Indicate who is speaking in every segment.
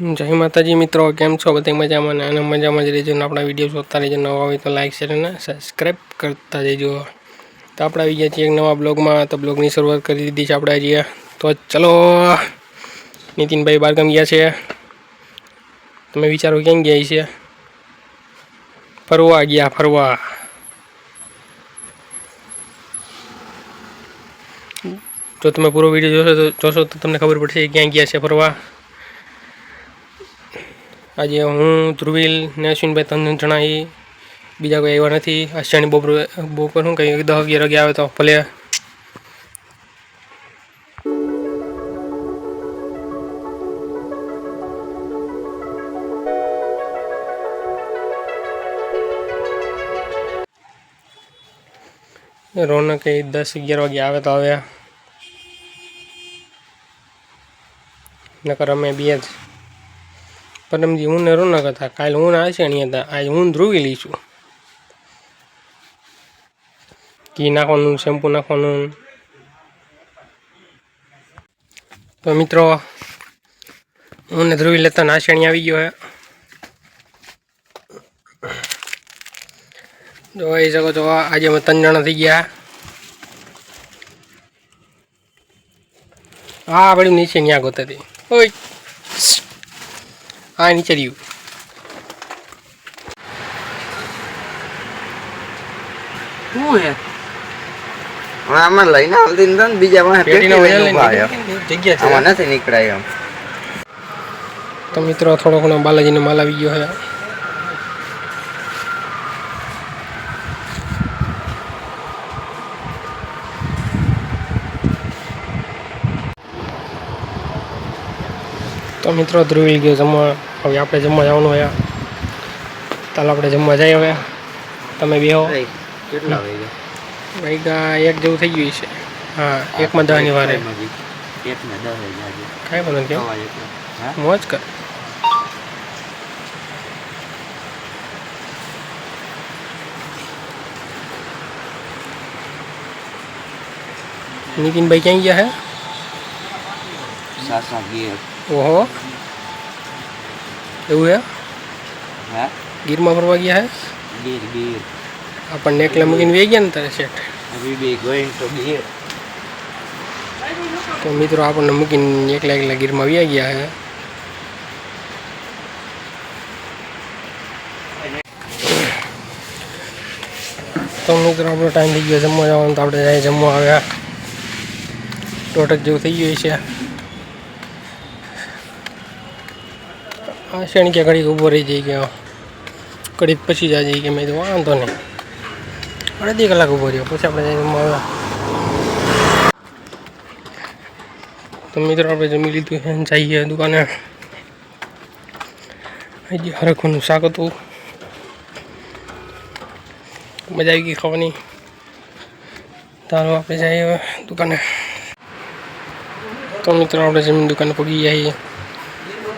Speaker 1: જય માતાજી મિત્રો, કેમ છો? બધા મજામાં ને અને મજામાં જ રહેજો ને આપણા વીડિયો જોતા રહેજો નવા હોય તો લાઈક, શેર અને સબસ્ક્રાઈબ કરતા જજો. તો આપણે આવી ગયા છીએ એક નવા બ્લોગમાં. તો બ્લોગની શરૂઆત કરી દીધી છે આપણે આજે તો ચલો, નીતિનભાઈ બારગામ ગયા છે. તમે વિચારો ક્યાં ગયા છે? ફરવા ગયા, ફરવા. જો તમે પૂરો વીડિયો જોશો તો જોશો તો તમને ખબર પડશે ક્યાં ગયા છે ફરવા. આજે હું ધ્રુવીલ ને અશ્વિનભાઈ ત્રણ જણા એ બીજા કોઈ આવ્યા નથી આશ્યાની બપોર બપોર શું કંઈ દસ અગિયાર વાગે આવે તો ભલે રોનક એ દસ અગિયાર વાગે આવે તો હવે નકર અમે બે જ પરમજી હું ને રોનક હતા. કાલે હું ને અહીંયા હતા આજે હું ધ્રુવી લઈશું ઘી નાખવાનું, શેમ્પુ નાખવાનું. તો મિત્રો, હું ને ધ્રુવી લેતા નાશણી આવી ગયો હે. જોઈ શકો છો આજે અમે ત્રણ જણા થઈ ગયા. હા વળી નીચે ન્યા ગોતા હતી ઓય! હા નીચે રહ્યું.
Speaker 2: શું હે? આમાં લઈને આવતી ને બીજા પાસે પેટી
Speaker 1: વયા
Speaker 2: લઈને ઊભા
Speaker 1: લઈને
Speaker 2: આવ્યા.
Speaker 1: જગ્યા છે?
Speaker 2: આમાં નથી નીકળાય એમ.
Speaker 1: તો મિત્રો થોડો ઘણો બાલાજીનો માલ આવી ગયો હે. તો મિત્રો ધ્રુવી ગયો જમવા. હવે આપણે જમવા જવાનું હોય ચાલો આપણે જમવા જઈએ હવે. તમે બેહો.
Speaker 2: કેટલા વાગ્યા?
Speaker 1: એક જેવું થઈ ગયું છે. હા એકમાં દહની વારે.
Speaker 2: એક ને દસ વાગ્યા છે.
Speaker 1: કાંઈ વાંધો.
Speaker 2: હા?
Speaker 1: મોજ કર. નીતિનભાઈ ક્યાં ગયા હે. ઓહો. એવું હે
Speaker 2: હા?
Speaker 1: ગીરમાં ફરવા ગયા હે
Speaker 2: ગીર, ગીર.
Speaker 1: આપણને એકલા મૂકીને વે ગયા ને તારે શેઠ
Speaker 2: We be going to Gir.
Speaker 1: તો મિત્રો આપણને મૂકીને એકલા એકલા ગીરમાં વ્યા ગયા હે તો મિત્રો આપણો ટાઈમ થઈ ગયો જમવા જવાનો તો આપણે જાય જમવા આવ્યા ટોટક જેવું થઈ ગયું છે આ શેણ કે ઘડીક ઊભો રહી જાય કે ઘડીક પછી જાય કે મેં તો વાંધો નહીં. અડધી કલાક ઊભો રહ્યો, પછી આપણે જમવા તો મિત્રો, આપણે જમી લીધું છે જઈએ દુકાને. હજી હરખવાનું શાક હતું. મજા આવી ગઈ ખાવાની. ચાલો, આપણે જઈએ દુકાને. તો મિત્રો, આપણે જમીન દુકાને પગી જઈએ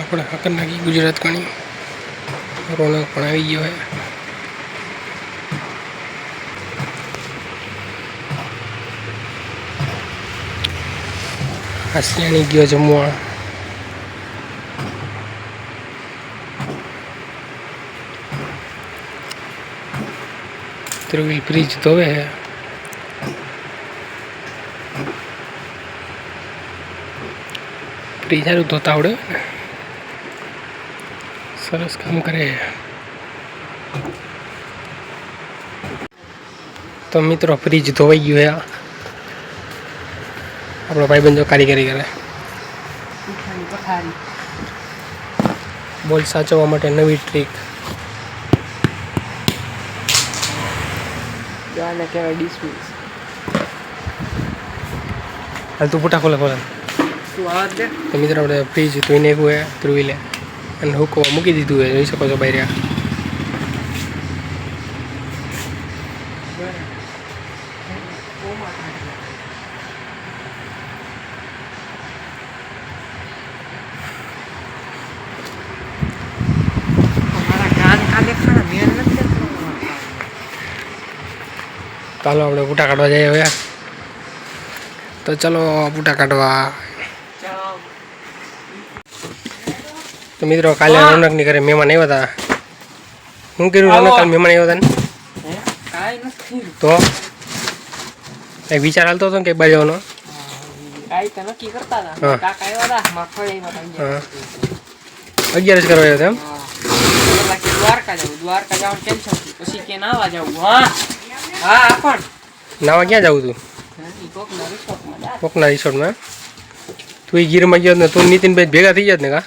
Speaker 1: આપણે હકર નાખી ગુજરાત કણી રોનક પણ આવી ગયો હોય હાસિયાણી ગયો જમવા. ત્રિવિલ બ્રિજ ધોવે હે. બ્રિજ સારું ધોતા આવડે સરસ કામ કરે તો મિત્રો ફ્રીજ ધોવાઈ ગયું હે આ. આપણો ભાઈબંધો કારીગરી કરે બોલ સાચવવા માટે નવી ટ્રીક
Speaker 3: આને કહેવાય ડિસમિસ
Speaker 1: હાલ તું પૂઠા ખોલે ખોલે
Speaker 2: તું આવા દે
Speaker 1: તો મિત્રો આપણે ફ્રીજ ધોઈ નાખ્યું હે ધ્રુવીલે અને હુકો મૂકી દીધું હોય જોઈ શકો છો બહાર
Speaker 2: મારા કાન કા દેખાણા મેં નથી દેખાણા
Speaker 1: ચાલો આપણે પૂઠા કાઢવા જઈએ હવે તો ચલો પૂઠા કાઢવા તો મિત્રો કાલે રોનકની ઘરે મહેમાન આવ્યા હતા શું કર્યું? રોનક કાલે મહેમાન આવ્યા હતા ને? તો? કઈ વિચાર હાલતો હતો કે બાજુ જવાનો અગિયાર જ કરવા આવ્યો એમ?
Speaker 2: દ્વારકા જવું દ્વારકા જવાનું કેન્સલ પછી કે નાવા જવું હા. હા પણ.
Speaker 1: નાવા ક્યાં જવું તું?
Speaker 2: કોકના રિસોર્ટમાં
Speaker 1: તું ગીરમાં ગયો ને તું નીતિનભાઈ ભેગા થઈ જાય ને કા?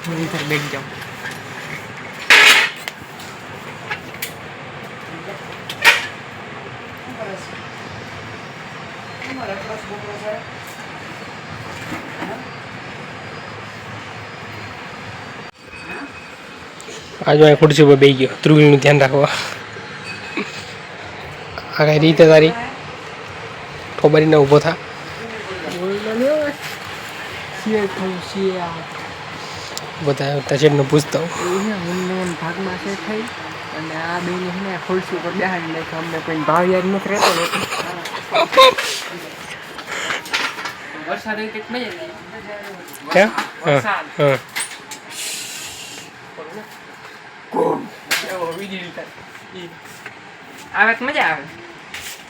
Speaker 2: હું ઇધર બેઠ જાઉં
Speaker 1: આજુ અહીં ખુરશી ઉપર બેસી ગયો ધ્રુવીલનું ધ્યાન રાખવા આ કઈ રીતે તારી ખબરીને ઊભો થા ઊભો થાય હું પૂછતો
Speaker 2: ભાગમાં છે થઈ. અને આ બે ને ખુરશી ઉપર બેહાડી નાખે. અમને કોઈ ભાવ યાદ નથી રહેતો ને વરસાદ હોય તો મજા આવે.
Speaker 1: હે હા.
Speaker 2: વરસાદ. આવે તો મજા આવે.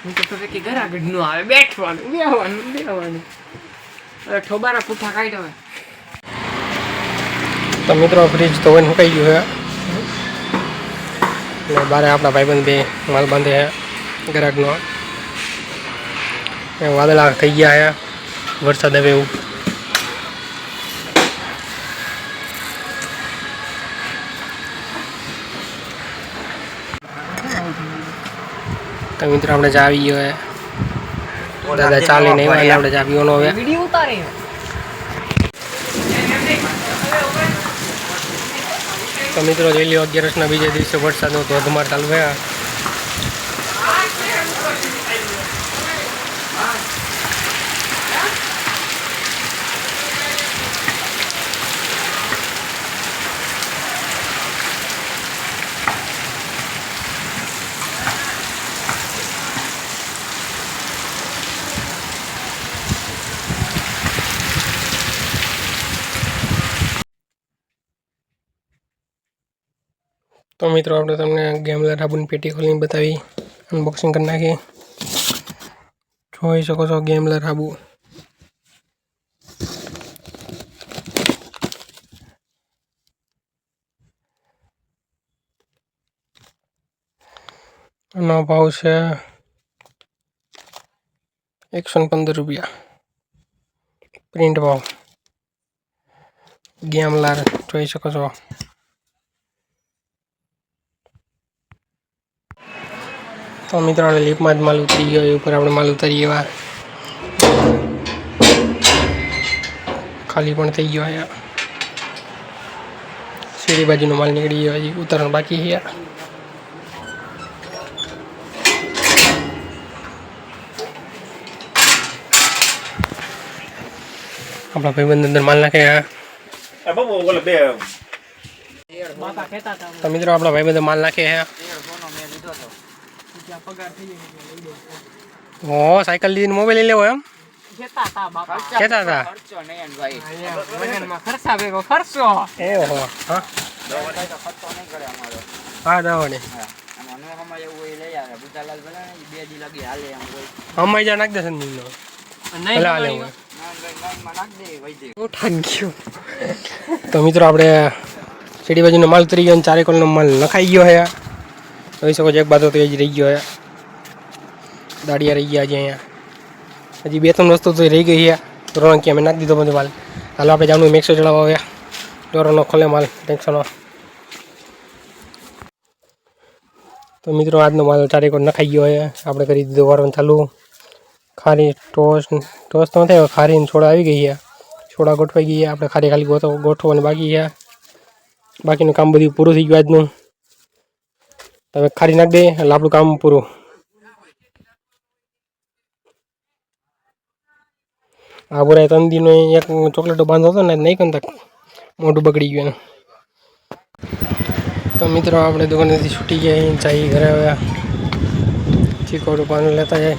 Speaker 2: હું તો તો કે ઘર આગળ નો આવે બેઠવાનું બેહવાનું બેહવાનું. અરે ઠોબારા પૂઠા કાઢ્યો હવે
Speaker 1: તો મિત્રો ફ્રીજ તો હોય સુકાઈ ગયું છે. બારે આપણા ભાઈબંધ બે માલ બાંધે છે ગ્રાહકનો વાદળા થઈ ગયા છે. વરસાદ હવે એવું તો મિત્રો, આપણે જાવી આવી ગયો દાદા ચાલી નહીં આપણે ચા પીવાનો હવે.
Speaker 2: વીડિયો ઉતારે
Speaker 1: તો મિત્રો જોઈ લો અગિયારસના બીજા દિવસે વરસાદનો ધોધમાર ચાલુ થયા તો મિત્રો આપણે તમને ગેમલા સાબુની પેટી ખોલીને બતાવી અનબોક્સિંગ કરી નાખી જોઈ શકો છો ગેમલર સાબુ આનો ભાવ છે એકસો ને પંદર રૂપિયા પ્રિન્ટ ભાવ ગેમલાર જોઈ શકો છો તો મિત્રોને લીપમાં જ માલ ઉતરી ગયો. એ ઉપર આપણે માલ ઉતારી એવા. ખાલી પણ થઈ ગયો અહીંયા. સીડી બાજુનો માલ નીકળી ગયો. હજી ઉતારણ બાકી છે. આપણા ભાઈબંધ અંદર માલ નાખે તો મિત્રો આપણા ભાઈબંધ માલ નાખે હે હો સાયકલ લઈને મોબાઈલ લઈ લેવો એમ?
Speaker 2: કહેતા હતા બાપા
Speaker 1: કહેતા હતા
Speaker 2: અહીંયા મગનમાં ખર્ચા ભેગો ખર્ચો
Speaker 1: એ હો હા હા દવાની અમાઈ જા નાખ દે હાલે તો મિત્રો આપણે સીડી બાજુનો માલ ઉતરી ગયો ચારે કોલનો માલ નખાઈ ગયો હે. જોઈ શકો છો એક બાજુ તો એ જ રહી ગયો હે. દાડિયા રહી ગયા છે અહીંયા. હજી બે ત્રણ વસ્તુ તો રહી ગઈ છે. કે અમે નાખી દીધો બધો માલ. હાલો આપણે જાણું મેક્સો ચડાવવા આવ્યા. ડોરોનો ખોલે માલ, ટેન્શનો. તો મિત્રો, આજનો માલ ચારે કોલ નખાઈ ગયો છે. આપણે કરી દીધો વારવાનું ચાલુ ખારી ટોસ ટોસ તો નથી ખારીને ખારી છોડા આવી ગઈ છે. છોડા ગોઠવાઈ ગઈ આપણે ખારી ખાલી ગોઠવ ગોઠવવાની બાકી છે. બાકીનું કામ બધું પૂરું થઈ ગયું આજનું. તમે ખારી નાખી દઈએ એટલે આપણું કામ પૂરું. આ બોરાય તંદીનો એક ચોકલેટો બાંધો હતો ને નહીં કંતક મોઢું બગડી ગયું તો મિત્રો, આપણે દુકાનેથી છૂટી ગયા, અહીં ઘરે આવ્યા. ચીકોડું પાનું લેતા જાય.